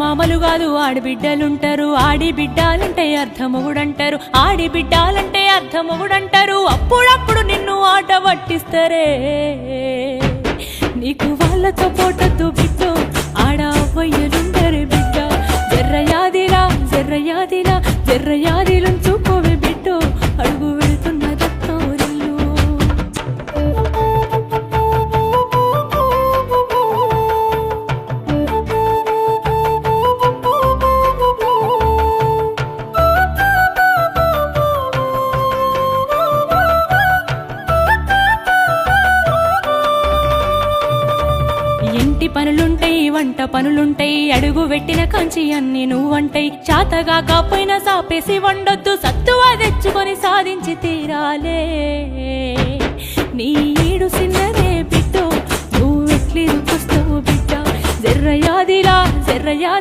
మామలు కాదు ఆడిబిడ్డలుంటారు. ఆడి బిడ్డాలంటే అర్థమొగుడంటారు ఆడి బిడ్డాలంటే అర్థమొగుడంటారు అప్పుడప్పుడు నిన్ను ఆట పట్టిస్తారే. నీకు వాళ్ళతో పోటద్దు బిడ్డ. ఆడ అవ్వయ్యలుండరు బిడ్డ. జర్రయాదిరా జర్రయాదిరా జర్రయాది ఇంటి పనులుంటాయి వంట పనులుంటాయి అడుగు పెట్టిన కంచి అన్ని నువ్వంటై. చాతగా కాపోయినా సాపేసి వండొద్దు సత్తువా తెచ్చుకొని సాధించి తీరాలే. నీ ఈడు సిన్నదే బిడ్డో నువ్వెట్లి రుకుస్తావు బిడ్డ? జర్రయాదిలా జర్రయా